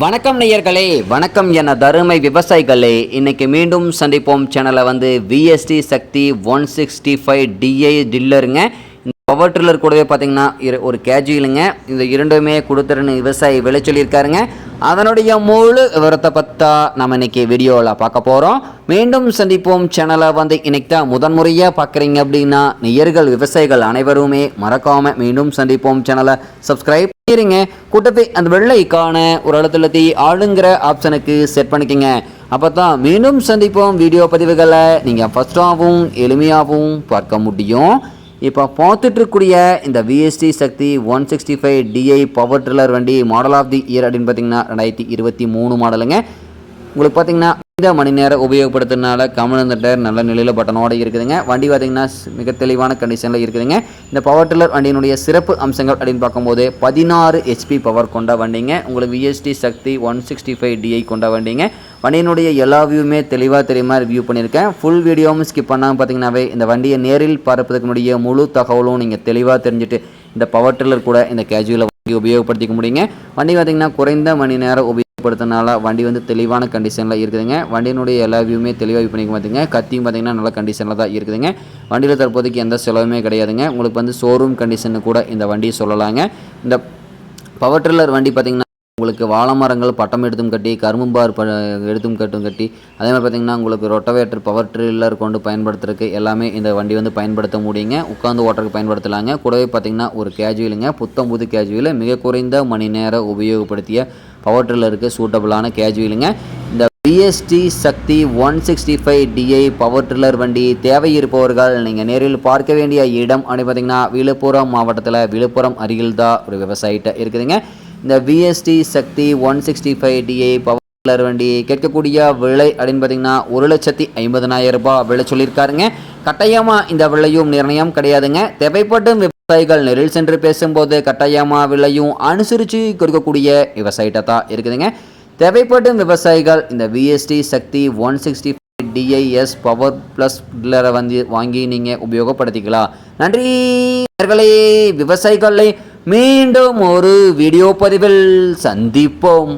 வணக்கம் நேயர்களே வணக்கம் என தருமை விவசாயிகளே. இன்னைக்கு மீண்டும் சந்திப்போம் சேனலை வந்து VST Shakti one sixty five DI டில்லருங்க இந்த பவர் ட்ரில்லர் கூடவே பார்த்தீங்கன்னா இரு ஒரு கேஜியிலுங்க இந்த இரண்டுமே கொடுத்துருன்னு விவசாயி விளை சொல்லியிருக்காருங்க. அதனுடைய முழு விவரத்தை பற்றா நம்ம இன்னைக்கு வீடியோவில் பார்க்க போகிறோம் மீண்டும் சந்திப்போம் சேனலை வந்து இன்னைக்கு தான் முதன்முறையாக பார்க்குறீங்க அப்படின்னா நேயர்கள் விவசாயிகள் அனைவருமே மறக்காமல் மீண்டும் சந்திப்போம் சேனலை. சப்ஸ்கிரைப் இருங்க. கூட்டத்தை அந்த வெள்ளைக்கான ஒரு இடத்துல ஆளுங்கிற ஆப்ஷனுக்கு செட் பண்ணிக்கங்க. அப்போ தான் மீண்டும் சந்திப்போம் வீடியோ பதிவுகளை. நீங்கள் ஃபஸ்ட்டாகவும் எளிமையாகவும் பார்க்க முடியும். இப்போ பார்த்துட்ருக்கூடிய இந்த VST Shakti one sixty five DI power tiller வண்டி மாடல் ஆஃப் தி இயர் அப்படின்னு பார்த்தீங்கன்னா ரெண்டாயிரத்தி இருபத்தி மூணு மாடலுங்க உங்களுக்கு பார்த்தீங்கன்னா இந்த மணி நேரம் உபயோகப்படுத்துறதுனால கமலந்த டயர் நல்ல நிலையில் பட்டனோட இருக்குதுங்க. வண்டி பார்த்தீங்கன்னா மிக தெளிவான கண்டிஷனில் இருக்குதுங்க. இந்த பவர் டில்லர் வண்டியினுடைய சிறப்பு அம்சங்கள் அப்படின்னு பார்க்கும்போது பதினாறு ஹெச்பி பவர் கொண்ட வண்டிங்க. உங்களுக்கு VST Shakti one sixty five DI கொண்ட வண்டிங்க. வண்டியினுடைய எல்லா வியூவுமே தெளிவாக தெரியுமா ரிவ்யூ பண்ணியிருக்கேன். ஃபுல் வீடியோவும் ஸ்கிப் பண்ணாமல் பார்த்தீங்கன்னாவே இந்த வண்டியை நேரில் பார்ப்பதற்குடைய முழு தகவலும் நீங்கள் தெளிவாக தெரிஞ்சுட்டு இந்த பவர் டில்லர் கூட இந்த கேஜுவலை வண்டி உபயோகப்படுத்திக்க முடியுங்க. வண்டி பார்த்தீங்கன்னா குறைந்த மணி நேரம் உபயோகப்படுத்தினால வண்டி வந்து தெளிவான கண்டிஷனில் இருக்குதுங்க. வண்டியினுடைய எல்லா வியூமே தெளிவாக வியூ பண்ணிக்க பார்த்துங்க கத்தியும் பார்த்தீங்கன்னா நல்ல கண்டிஷனில் தான் இருக்குதுங்க. வண்டியில் தற்போதைக்கு எந்த செலவுமே கிடையாதுங்க. உங்களுக்கு வந்து ஷோரூம் கண்டிஷன் கூட இந்த வண்டியை சொல்லலாங்க. இந்த பவர் ட்ரில்லர் வண்டி பார்த்தீங்கன்னா உங்களுக்கு வாழை மரங்கள் பட்டம் எடுத்தும் கட்டி கரும்பும்பார் ப எடுத்தும் கட்டும் கட்டி அதே மாதிரி பார்த்தீங்கன்னா உங்களுக்கு ரொட்டவேட்டர் பவர் ட்ரில்லர் கொண்டு பயன்படுத்துறதுக்கு எல்லாமே இந்த வண்டி வந்து பயன்படுத்த முடியுங்க. உட்காந்து ஓட்டுறதுக்கு பயன்படுத்தலாங்க. கூடவே பார்த்தீங்கன்னா ஒரு கேஜுவலுங்க புத்தம் புது கேஜுவலு மிக குறைந்த மணி நேரம் உபயோகப்படுத்திய பவர் ட்ரில்லருக்கு சூட்டபுளான கேஜுவலுங்க. இந்த BST Shakti one sixty five DI power tiller வண்டி தேவை இருப்பவர்கள் நீங்கள் நேரில் பார்க்க வேண்டிய இடம் அப்படின்னு பார்த்தீங்கன்னா விழுப்புரம் மாவட்டத்தில் விழுப்புரம் அருகில் தான் ஒரு விவசாயிட்ட இருக்குதுங்க. இந்த VST Shakti one sixty five DI power tiller வண்டி கேட்கக்கூடிய விலை அப்படின்னு பார்த்தீங்கன்னா ஒரு லட்சத்தி ஐம்பதனாயிரம் ரூபாய் விலை சொல்லியிருக்காருங்க. கட்டாயமாக இந்த விலையும் நிர்ணயம் கிடையாதுங்க. தேவைப்பட்டும் விவசாயிகள் நேரில் சென்று பேசும்போது கட்டாயமாக விலையும் அனுசரித்து கொடுக்கக்கூடிய விவசாயிட்ட தான் இருக்குதுங்க. தேவைப்படும் விவசாயிகள் இந்த VST Shakti one sixty DIS power plus டில்லரை வந்து வாங்கி நீங்கள் உபயோகப்படுத்திக்கலாம். நன்றி விவசாயிகளை மீண்டும் ஒரு வீடியோ பதிவில் சந்திப்போம்.